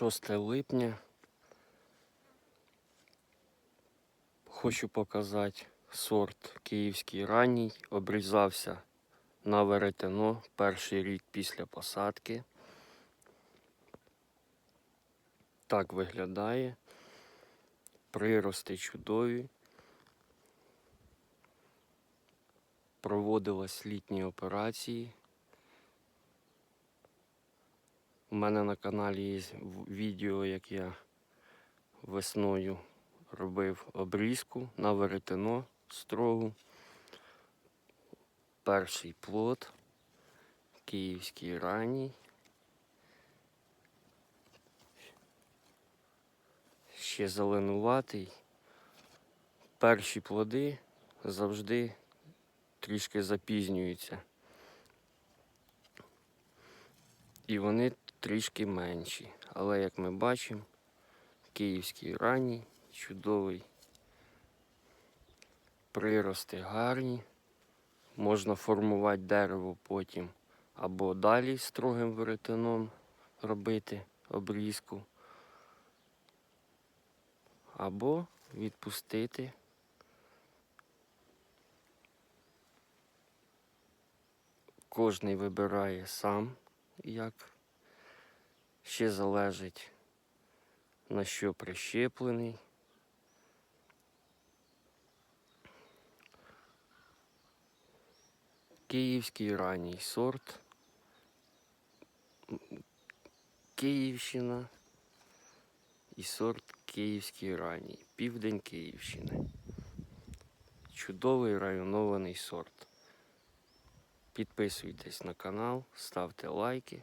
6 липня. Хочу показати сорт київський ранній. Обрізався на веретено перший рік після посадки. Так виглядає. Прирости чудові. Проводились літні операції. У мене на каналі є відео, як я весною робив обрізку на веретено строгу. Перший плод, київський ранній. Ще зеленуватий. Перші плоди завжди трішки запізнюються. І вони трішки менші. Але як ми бачимо, київський ранній, чудовий. Прирости гарні. Можна формувати дерево потім або далі строгим веретеном робити обрізку, або відпустити. Кожний вибирає сам, як ще залежить на що прищеплений. Київський ранній сорт. Київщина і сорт Київський ранній. Південь Київщини. Чудовий районований сорт. Підписуйтесь на канал, ставте лайки.